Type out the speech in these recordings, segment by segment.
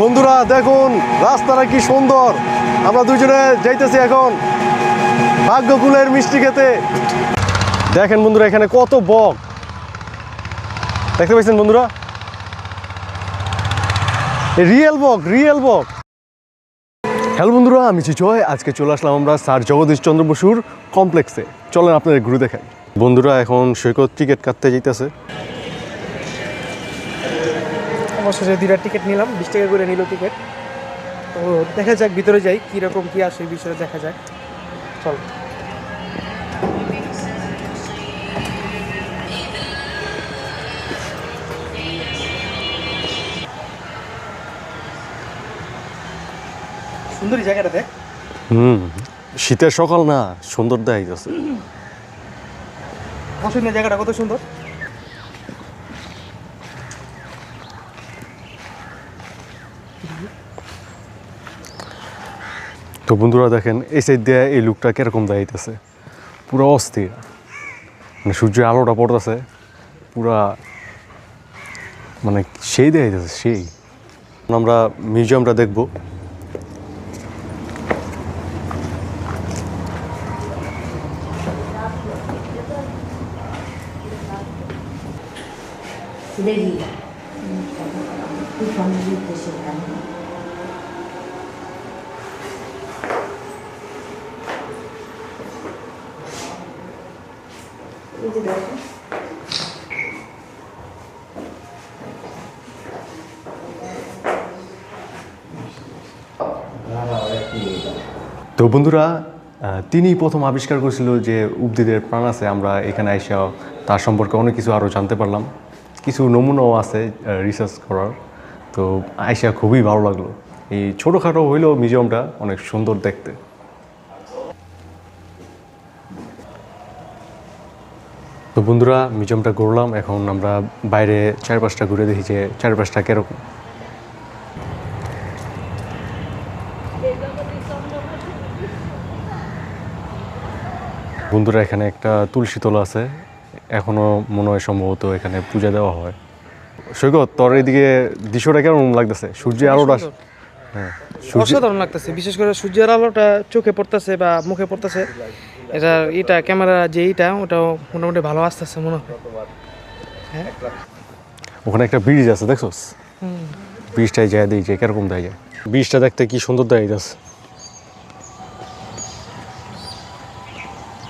বন্ধুরা, দেখুন, রাস্তাটা কি সুন্দর। আমরা দুজনে যাইতেছি এখন ভাগ্যকুলের মিষ্টি খেতে। দেখেন বন্ধুরা, এখানে কত বক। দেখতে পাচ্ছেন বন্ধুরা? রিয়েল বক রিয়েল বক। হ্যালো বন্ধুরা, আমি চিচয় আজকে চলে আসলাম আমরা স্যার জগদীশ চন্দ্র বসুর কমপ্লেক্সে চলেন আপনাদের ঘুরে দেখাই। বন্ধুরা, এখন সৈকত টিকিট কাটতে যাইতেছে। অবশেষে দুইটা টিকিট নিলাম বিশ টাকা করে নিল টিকিট তো দেখা যাক ভিতরে যাই কীরকম কী আসে বিষয়ে দেখা যাক। চল। সুন্দরী জায়গাটা দেখ। হুম শীতের সকাল না সুন্দর দেখা যাচ্ছে বসুন জায়গাটা কত সুন্দর? তো বন্ধুরা দেখেন, এই সাইড দিয়ে এই লুকটা কীরকম দাঁড়াইতেছে পুরো অস্থির। মানে সূর্যের আলোটা পড়তেছে, পুরা মানে সেই দেখাইতেছে, সেই। আমরা মিউজিয়ামটা দেখব। Lì. তো বন্ধুরা তিনি প্রথম আবিষ্কার করেছিল যে উদ্ভিদের প্রাণ আছে। আমরা এখানে আইসা তার সম্পর্কে অনেক কিছু আরও জানতে পারলাম। কিছু নমুনাও আছে রিসার্চ করার। তো আইসা খুবই ভালো লাগল। এই ছোটোখাটো হইলেও মিউজিয়ামটা অনেক সুন্দর দেখতে। তো বন্ধুরা মিউজিয়ামটা ঘুরলাম এখন আমরা বাইরে চারপাশটা ঘুরে দেখি যে চারপাশটা কীরকম। বন্ধুরা এখানে একটা তুলসী তলা আছে এখনও মনে হয় সম্ভবত এখানে পূজা দেওয়া হয়। সৈকত তোর এদিকে দৃশ্যটা কেমন লাগতেছে? সূর্যের আলোটা। হ্যাঁ অসাধারণ লাগতেছে বিশেষ করে সূর্যের আলোটা চোখে পড়তেছে বা মুখে পড়তেছে। এটা এটা ক্যামেরা যে এইটা ওটাও মোটামুটি ভালো আসতেছে মনে হয়। ওখানে একটা ব্রিজ আছে দেখছোস? ব্রিজটায় যায় যে কীরকম দেয় যায়? ব্রিজটা দেখতে কি সুন্দর দেয় যাচ্ছে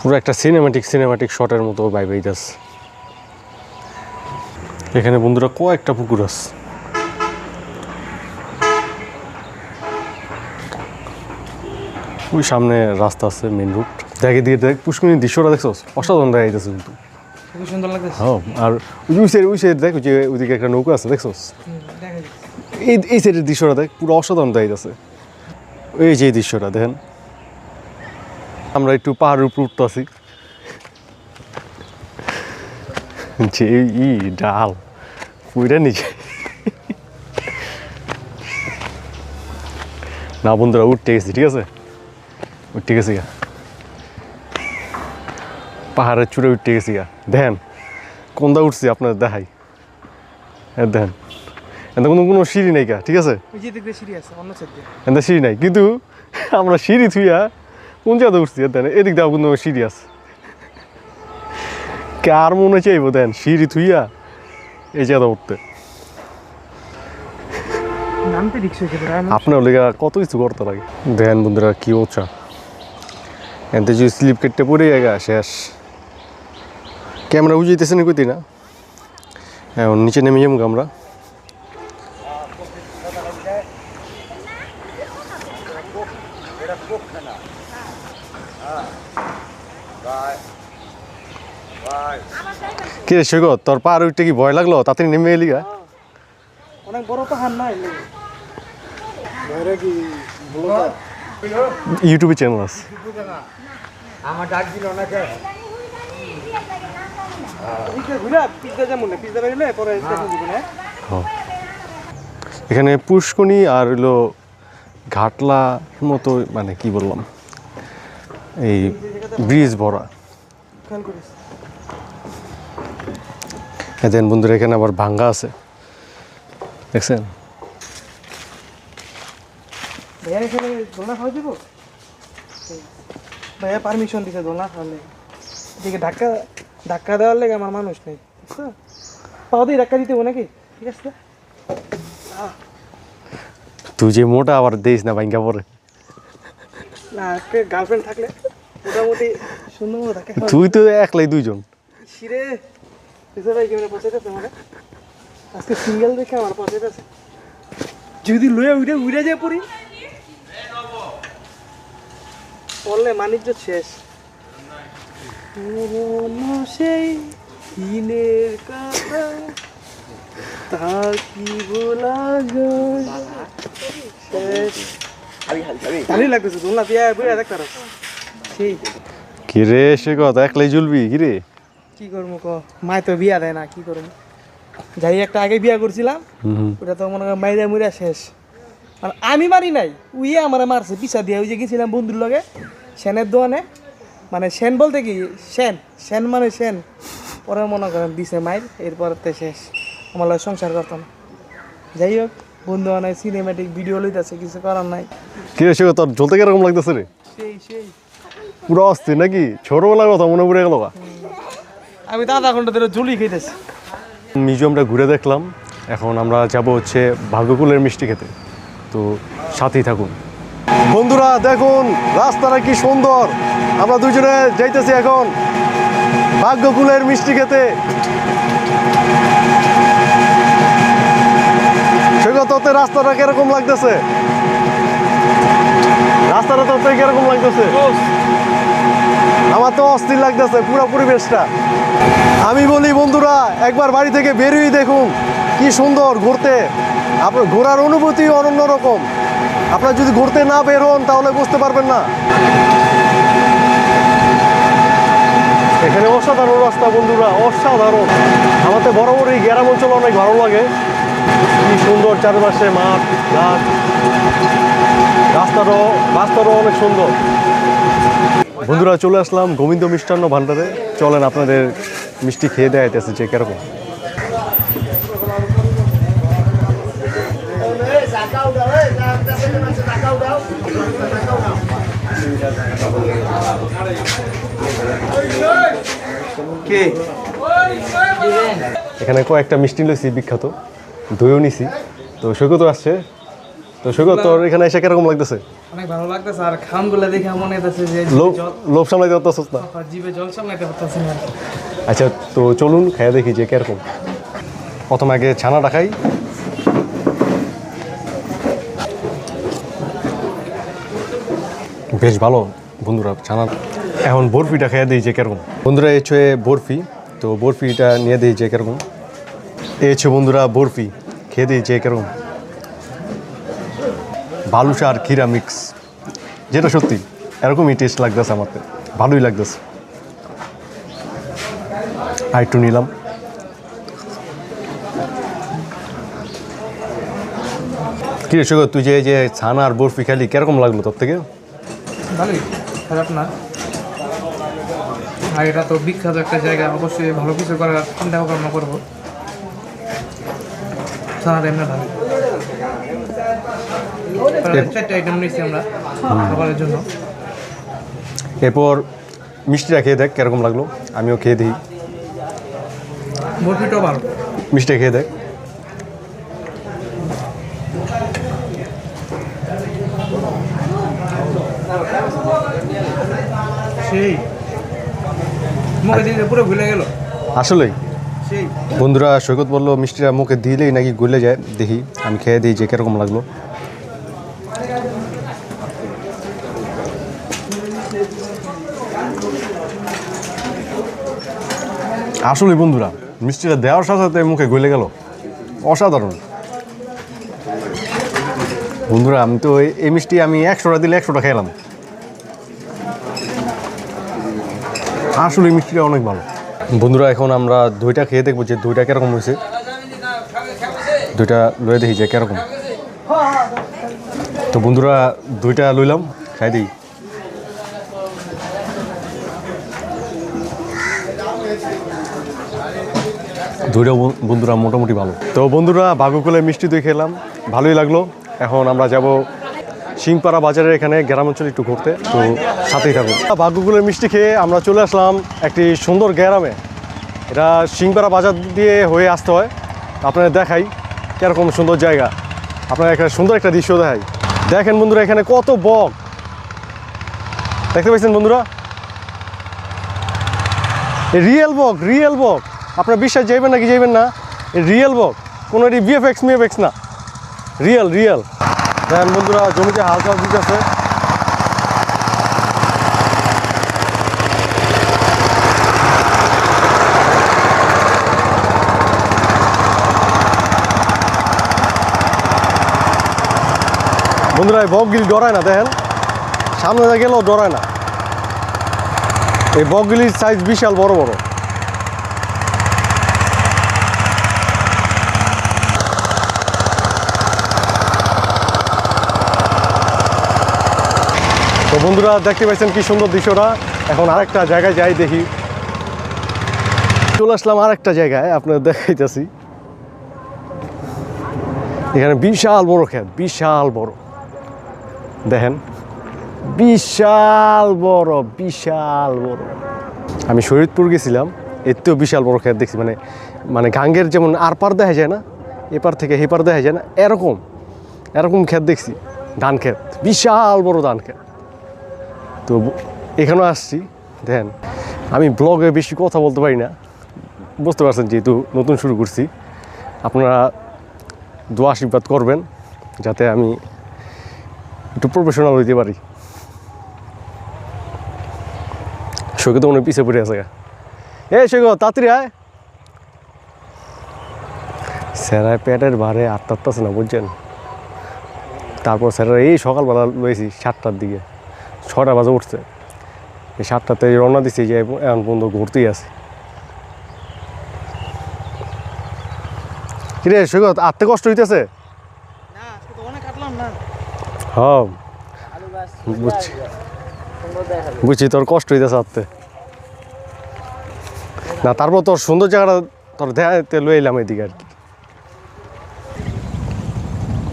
পুরো একটা সিনেমাটিক সিনেমাটিক শটের মতো বাই বাই যাচ্ছে এখানে বন্ধুরা কয়েকটা পুকুর আছে। ওই সামনে রাস্তা আছে মেন রুট দেখে দিয়ে দেখ পুষ্করিণীর দৃশ্যটা দেখছোস? অসাধারণ দেখা যাইতেছে কিন্তু। খুবই সুন্দর লাগতেছে। হ্যাঁ আর ওই যে ওই সাইড ওই সাইড দেখ ওই যে ওইদিকে একটা নৌকা আছে দেখছোস? দেখা যাচ্ছে। এই এই সাইডের দৃশ্যটা দেখ পুরো অসাধারণ দেখা যাচ্ছে এই যে দৃশ্যটা দেখেন। আমরা একটু পাহাড়ের উপর উঠতে আছি যে ই ডাল পুইরা নিচে না বন্ধুরা উঠতে গেছি ঠিক আছে? উঠতে গেছি গা। পাহাড়ের চূড়ে উঠতে গেছি গা। দেখেন কোনটা উঠছি আপনার দেখাই। হ্যাঁ দেখেন। এতে কোনো কোনো সিঁড়ি নাই কা ঠিক আছে? এতে সিঁড়ি নাই। কিন্তু আমরা সিঁড়ি থুইয়া কোন জায়গাতে উঠছি দেন এদিক দাও কিন্তু সিঁড়ি আছে। কার মনে চাইব দেন সিঁড়ি থুইয়া এই জায়গাটা উঠতে। আপনার লেগা কত কিছু করতে লাগে। দেন বন্ধুরা কি ওচা এতে যদি স্লিপ কেটে পড়ে গা শেষ। ক্যামেরা উজিতেছে না কইতি না? হ্যাঁ নিচে নেমে যাব আমরা। কে রে সৈকত তোর পার উঠতে কি ভয় লাগল? তাতে নেমে এলি গা। অনেক বড় পাহাড় না ইউটিউবে চ্যানেল আছে। ঘুরে পিজা যেমন না পিজা বেরোলে পরে দেখা যাবে না হ্যাঁ। এখানে পুষ্কনি আর হলো ঘাটলা মতো মানে কি বললাম এই ব্রিজ ভরা। দেন বন্ধুরা এখানে আবার ভাঙ্গা আছে। দেখছেন? ভাইয়া এখানে দোলনা খাওয়া দিব ভাইয়া পারমিশন দিছে দোলনা খাওয়ালে এদিকে ধাক্কা ধাক্কা দেওয়ার লেগে আমার মানুষ নেই বুঝছ? পাও দিয়ে ধাক্কা দিতে নাকি? ঠিক আছে তুই যে মোটা আবার দিস না ভাঙ্গা পরে। না গার্লফ্রেন্ড থাকলে মোটামুটি সুন্দর মতো ধাক্কা তুই তো একলাই দুইজন। শিরে এসে ভাই কেমন পৌঁছাইতেছে মানে আজকে সিঙ্গেল দেখে আমার পৌঁছাইতেছে। যদি লয়ে উড়ে উড়ে যায় পড়ি। পড়লে মানিজ্য শেষ। পুরনো সেই দিনের কথা তা কি বলা ভালোই লাগতেছে দোলনা দিয়া বুড়ে দেখতে পারো সেই কিরে সে কথা একলাই জ্বলবি? কিরে কি করব ক? মায় তো বিয়া দেয় না কি করব? যাই একটা আগে বিয়া করছিলাম ওটা তো মনে মুইরা শেষ। আর আমি মারি নাই উইয়ে আমার মারছে পিছা দিয়ে ওই যে গেছিলাম বন্ধুর লগে সেনের দোয়ানে। মানে সেন বলতে কি? সেন। সেন মানে সেন। পরে মনে করেন দিছে মাইর এরপর তো শেষ। আমার সংসার করতাম না। যাই হোক বন্ধু অনেক সিনেমেটিক ভিডিও লইতেছে কিছু করার নাই। কিরে সে তোর জ্বলতে কীরকম লাগতেছে রে? সেই সেই। পুরো অস্থির নাকি? ছোটবেলার কথা মনে পড়ে গেল আমি তো আধা ঘণ্টা ধরে জুলি খাইতেছি। মিউজিয়ামটা ঘুরে দেখলাম। এখন আমরা যাব হচ্ছে ভাগ্যকুলের মিষ্টি খেতে। তো সাথেই থাকুন। বন্ধুরা, দেখুন, রাস্তাটা কি সুন্দর। আমরা দুজনে যাইতেছি এখন ভাগ্যকুলের মিষ্টি খেতে। সেগুলো রাস্তাটা কীরকম লাগতেছে? রাস্তাটা তোতে কীরকম লাগতেছে? আমার তো অস্থির লাগতেছে পুরো পরিবেশটা। আমি বলি, বন্ধুরা, একবার বাড়ি থেকে বেরিয়ে দেখুন, কি সুন্দর ঘুরতে। আপনার ঘোরার অনুভূতি অনন্য রকম। আপনারা যদি ঘুরতে না বের হন, তাহলে বুঝতে পারবেন না। এখানে অসাধারণ রাস্তা, বন্ধুরা, অসাধারণ। আমাদের বরাবর এই গ্রাম অঞ্চল অনেক ভালো লাগে। কি সুন্দর চারপাশে মাঠ, ঘাট। রাস্তাটাও রাস্তাটাও অনেক সুন্দর। বন্ধুরা, চলে আসলাম গোবিন্দ মিষ্টান্ন ভান্ডারে চলেন, আপনাদের মিষ্টি খেয়ে দেওয়া যাইতেছে যে কীরকম। এখানে কয়েকটা মিষ্টি লইছি বিখ্যাত। দইও নিছি। তো সৈকত আসছে। তো সৈকত তোর এখানে এসে কীরকম লাগতেছে? অনেক ভালো লাগতেছে আর খামগুলো দেখে মনে হইতেছে যে লোভ সামলাইতে পারতেছিস না? জিভে জল সামলাইতে পারতেছে না। আচ্ছা তো চলুন খেয়ে দেখি যে কীরকম। প্রথম আগে ছানাটা খাই বেশ ভালো, বন্ধুরা ছানা এখন বরফিটা খেয়ে যে কীরকম। বন্ধুরা, এই হচ্ছে বরফি। তো বরফিটা নিয়ে যে কীরকম। এই বন্ধুরা বরফি, খেয়ে যে কীরকম। বালুসা আর ক্ষীরা মিক্স যেটা সত্যি, এরকমই টেস্ট লাগতেছে আমার তো। ভালোই লাগতেছে। আর একটু নিলাম। কি তুই যে, এই যে ছানা আর বরফি খালি, কীরকম লাগল তোর থেকে? ভালোই খারাপ না। আর এটা তো বিখ্যাত একটা জায়গা অবশ্যই ভালো কিছু করার চিন্তা ভাবনা করব। সারাটা এমনি ভালো। চারটে আইটেম নিয়েছি আমরা খাবারের জন্য। এরপর মিষ্টিটা খেয়ে দেখ কীরকম লাগল? আমিও খেয়ে দিই। বরফিটাও ভালো। মিষ্টি খেয়ে দেখ সেই মুখে দিলে পুরো ভুলে গেল। আসলেই। বন্ধুরা সৈকত বলল মিষ্টিটা মুখে দিলেই নাকি গলে যায়? দেখি আমি খেয়ে দিই যে কীরকম লাগল। আসলে বন্ধুরা মিষ্টিটা দেওয়ার সাথে সাথে মুখে গলে গেল। অসাধারণ। বন্ধুরা আমি তো এই- এই মিষ্টি আমি একশোটা দিলে একশোটা খেলাম আসলে মিষ্টিটা অনেক ভালো। বন্ধুরা, এখন আমরা দইটা খেয়ে দেখব যে দইটা কীরকম হয়েছে। দইটা লয়ে দেখি যে কীরকম। তো বন্ধুরা, দইটা লইলাম, খাই দিই। দইটা বন- বন্ধুরা মোটামুটি ভালো। তো বন্ধুরা বাগুকুলে মিষ্টি দই খেলাম, ভালোই লাগল। এখন আমরা যাব সিংপাড়া বাজারের এখানে গ্রাম অঞ্চলে একটু ঘুরতে, তো সাথেই থাকুন। ভাগ্যগুলোর মিষ্টি খেয়ে আমরা চলে আসলাম একটি সুন্দর গ্রামে এটা সিংপাড়া বাজার দিয়ে হয়ে আসতে হয়। আপনাদের দেখাই কীরকম সুন্দর জায়গা। আপনারা এখানে সুন্দর একটা দৃশ্য দেখাই। দেখেন বন্ধুরা, এখানে কত বক। দেখতে পাচ্ছেন বন্ধুরা? রিয়েল বক রিয়েল বক। আপনার বিশ্বাস যাইবেন নাকি যাইবেন না? রিয়েল বক। কোনো এটি বিএফএক্স মিএফএক্স না। Real real. দেখেন বন্ধুরা, জমিতে হালকা দিক আছে। বন্ধুরা বকগুলি ডরায় না, দেখেন। সামনে গেলেও ডরায় না। এই বকগুলির সাইজ বিশাল, বড় বড়। তো বন্ধুরা, দেখতে পাচ্ছেন কি সুন্দর দৃশ্যটা? এখন আরেকটা জায়গায় যাই দেখি। চলে আসলাম আরেকটা জায়গায়, আপনাদের দেখাইতেছি। এখানে বিশাল বড় ক্ষেত বিশাল বড়। দেখেন, বিশাল বড় বিশাল বড়। আমি শরীদপুর গেছিলাম এতেও বিশাল বড় ক্ষেত দেখছি। মানে মানে গাঙ্গের যেমন আর পার দেখা যায় না, এপার থেকে হেপার দেখা যায় না, এরকম এরকম ক্ষেত দেখছি, ধান ক্ষেত বিশাল বড় ধান ক্ষেত তো এখানেও আসছি। দেখেন, আমি ব্লগে বেশি কথা বলতে পারি না। বুঝতে পারছেন যেহেতু নতুন শুরু করছি। আপনারা দোয়া আশীর্বাদ করবেন যাতে আমি একটু প্রফেশনাল হইতে পারি। সৈকত মনে পিছিয়ে পড়ে আছে। এ সৈকত, তাড়াতাড়ি আয়। স্যারায় পেটের ভারে আটটা না, বুঝছেন? তারপর স্যারের এই সকালবেলা লয়েছি সাতটার দিকে। ছটা বাজে উঠছে। এই সাতটাতে রওনা দিচ্ছি যে এখন পর্যন্ত ঘুরতেই আছে। কিরে সৈকত আটতে কষ্ট হইতেছে? না হ্যাঁ। বুঝছি। বুঝছি তোর কষ্ট হইতেছে আত্মে না তারপর তোর সুন্দর জায়গাটা তোর দেখাতে লয়ে এলাম এদিকে আর কি।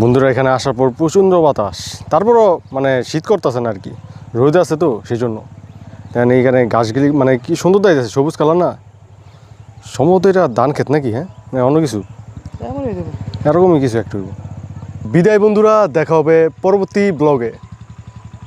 বন্ধুরা এখানে আসার পর প্রচণ্ড বাতাস। তারপরও মানে শীত করতেছে না আর কি। রোদ আছে তো সেই জন্য কারণ এইখানে গাছগুলি মানে কি সুন্দর দাইতেছে সবুজ কালার না? সম্ভবত এটা ধান খেত নাকি হ্যাঁ? না অন্য কিছু? এরকমই কিছু একটু বিদায় বন্ধুরা দেখা হবে পরবর্তী ব্লগে